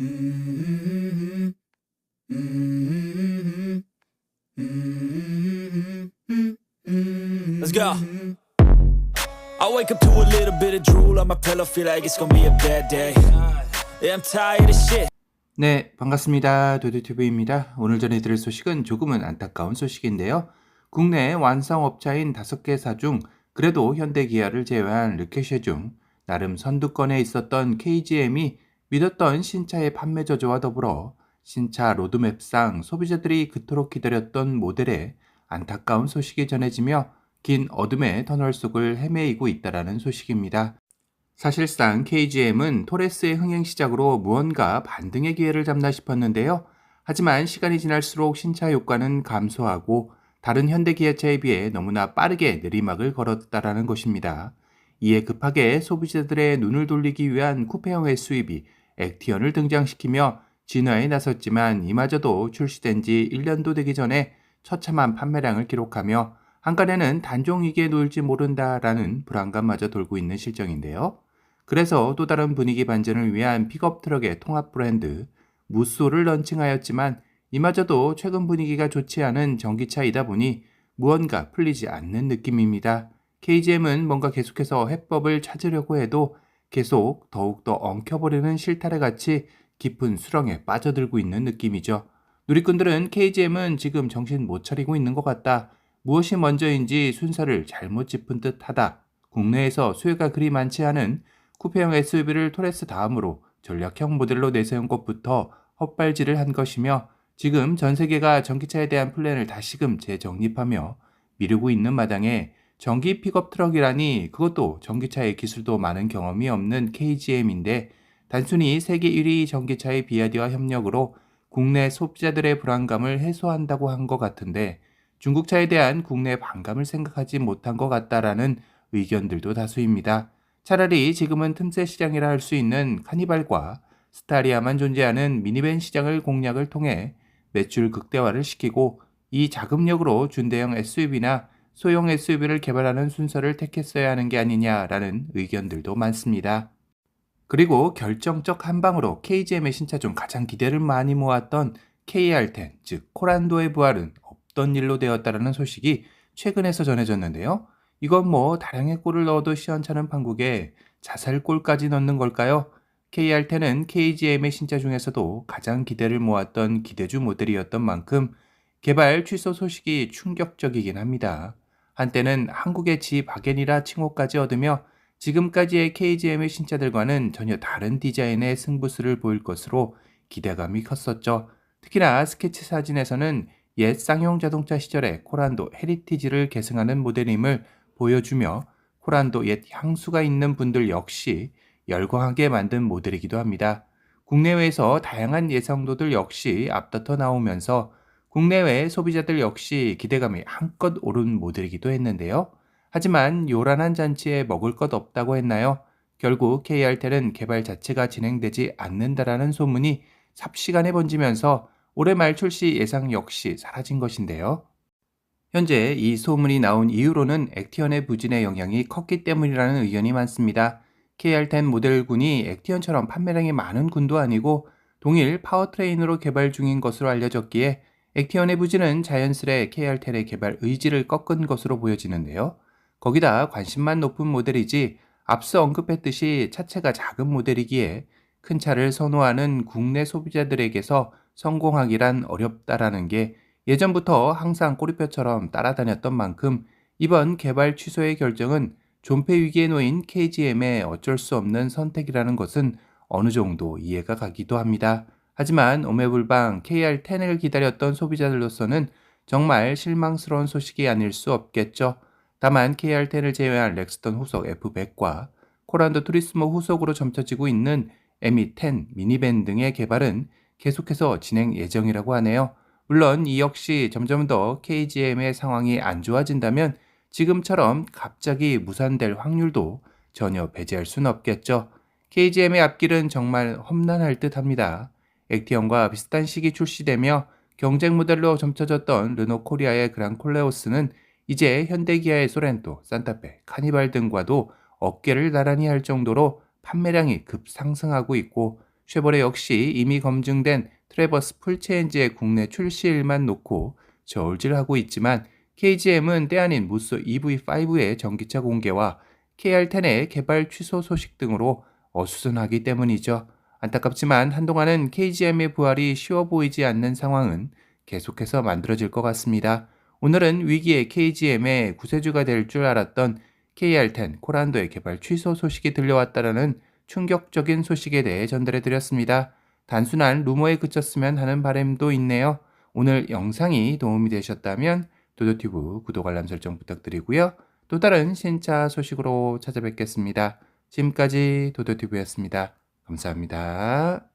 Mm-hmm. Mm-hmm. Mm-hmm. Let's go. I wake up to a little bit of drool on my pillow, feel like it's gonna be a bad day. Yeah, I'm tired of shit. 네, 반갑습니다. 도도튜브입니다. 오늘 전해드릴 소식은 조금은 안타까운 소식인데요. 국내 완성업체인 5개 사 중 그래도 현대기아를 제외한 르케쉐 중 나름 선두권에 있었던 KGM이 믿었던 신차의 판매 저조와 더불어 신차 로드맵상 소비자들이 그토록 기다렸던 모델에 안타까운 소식이 전해지며 긴 어둠의 터널 속을 헤매이고 있다라는 소식입니다. 사실상 KGM은 토레스의 흥행 시작으로 무언가 반등의 기회를 잡나 싶었는데요. 하지만 시간이 지날수록 신차 효과는 감소하고 다른 현대 기아차에 비해 너무나 빠르게 내리막을 걸었다라는 것입니다. 이에 급하게 소비자들의 눈을 돌리기 위한 쿠페형 SUV 액티언을 등장시키며 진화에 나섰지만 이마저도 출시된 지 1년도 되기 전에 처참한 판매량을 기록하며 한간에는 단종 위기에 놓일지 모른다라는 불안감마저 돌고 있는 실정인데요. 그래서 또 다른 분위기 반전을 위한 픽업 트럭의 통합 브랜드 무쏘를 런칭하였지만 이마저도 최근 분위기가 좋지 않은 전기차이다 보니 무언가 풀리지 않는 느낌입니다. KGM은 뭔가 계속해서 해법을 찾으려고 해도 계속 더욱더 엉켜버리는 실타래 같이 깊은 수렁에 빠져들고 있는 느낌이죠. 누리꾼들은 KGM은 지금 정신 못 차리고 있는 것 같다. 무엇이 먼저인지 순서를 잘못 짚은 듯 하다. 국내에서 수요가 그리 많지 않은 쿠페형 SUV를 토레스 다음으로 전략형 모델로 내세운 것부터 헛발질을 한 것이며 지금 전 세계가 전기차에 대한 플랜을 다시금 재정립하며 미루고 있는 마당에 전기 픽업 트럭이라니 그것도 전기차의 기술도 많은 경험이 없는 KGM인데 단순히 세계 1위 전기차의 비아디와 협력으로 국내 소비자들의 불안감을 해소한다고 한 것 같은데 중국차에 대한 국내 반감을 생각하지 못한 것 같다라는 의견들도 다수입니다. 차라리 지금은 틈새 시장이라 할 수 있는 카니발과 스타리아만 존재하는 미니밴 시장을 공략을 통해 매출 극대화를 시키고 이 자금력으로 준대형 SUV나 소형 SUV를 개발하는 순서를 택했어야 하는 게 아니냐라는 의견들도 많습니다. 그리고 결정적 한 방으로 KGM의 신차 중 가장 기대를 많이 모았던 KR10, 즉 코란도의 부활은 없던 일로 되었다라는 소식이 최근에서 전해졌는데요. 이건 뭐 다량의 골을 넣어도 시원찮은 판국에 자살골까지 넣는 걸까요? KR10은 KGM의 신차 중에서도 가장 기대를 모았던 기대주 모델이었던 만큼 개발 취소 소식이 충격적이긴 합니다. 한때는 한국의 지 박앤이라 칭호까지 얻으며 지금까지의 KGM의 신차들과는 전혀 다른 디자인의 승부수를 보일 것으로 기대감이 컸었죠. 특히나 스케치 사진에서는 옛 쌍용 자동차 시절의 코란도 헤리티지를 계승하는 모델임을 보여주며 코란도 옛 향수가 있는 분들 역시 열광하게 만든 모델이기도 합니다. 국내외에서 다양한 예상도들 역시 앞다퉈 나오면서 국내외 소비자들 역시 기대감이 한껏 오른 모델이기도 했는데요. 하지만 요란한 잔치에 먹을 것 없다고 했나요? 결국 KR텔은 개발 자체가 진행되지 않는다라는 소문이 삽시간에 번지면서 올해 말 출시 예상 역시 사라진 것인데요. 현재 이 소문이 나온 이유로는 액티언의 부진의 영향이 컸기 때문이라는 의견이 많습니다. KR10 모델군이 액티언처럼 판매량이 많은 군도 아니고 동일 파워트레인으로 개발 중인 것으로 알려졌기에 액티언의 부진은 자연스레 KR10의 개발 의지를 꺾은 것으로 보여지는데요. 거기다 관심만 높은 모델이지 앞서 언급했듯이 차체가 작은 모델이기에 큰 차를 선호하는 국내 소비자들에게서 성공하기란 어렵다라는 게 예전부터 항상 꼬리표처럼 따라다녔던 만큼 이번 개발 취소의 결정은 존폐 위기에 놓인 KGM의 어쩔 수 없는 선택이라는 것은 어느 정도 이해가 가기도 합니다. 하지만 오매불방 KR10을 기다렸던 소비자들로서는 정말 실망스러운 소식이 아닐 수 없겠죠. 다만 KR10을 제외한 렉스턴 후속 F100과 코란도 투리스모 후속으로 점쳐지고 있는 M10 미니밴 등의 개발은 계속해서 진행 예정이라고 하네요. 물론 이 역시 점점 더 KGM의 상황이 안 좋아진다면 지금처럼 갑자기 무산될 확률도 전혀 배제할 수는 없겠죠. KGM의 앞길은 정말 험난할 듯 합니다. 액티언과 비슷한 시기 출시되며 경쟁 모델로 점쳐졌던 르노 코리아의 그랑 콜레오스는 이제 현대기아의 소렌토, 산타페, 카니발 등과도 어깨를 나란히 할 정도로 판매량이 급상승하고 있고 쉐보레 역시 이미 검증된 트래버스 풀체인지의 국내 출시일만 놓고 저울질하고 있지만 KGM은 때 아닌 무쏘 EV5의 전기차 공개와 KR10의 개발 취소 소식 등으로 어수선하기 때문이죠. 안타깝지만 한동안은 KGM의 부활이 쉬워 보이지 않는 상황은 계속해서 만들어질 것 같습니다. 오늘은 위기의 KGM의 구세주가 될 줄 알았던 KR10 코란도의 개발 취소 소식이 들려왔다라는 충격적인 소식에 대해 전달해 드렸습니다. 단순한 루머에 그쳤으면 하는 바람도 있네요. 오늘 영상이 도움이 되셨다면 도도튜브 구독 알람 설정 부탁드리고요. 또 다른 신차 소식으로 찾아뵙겠습니다. 지금까지 도도튜브였습니다. 감사합니다.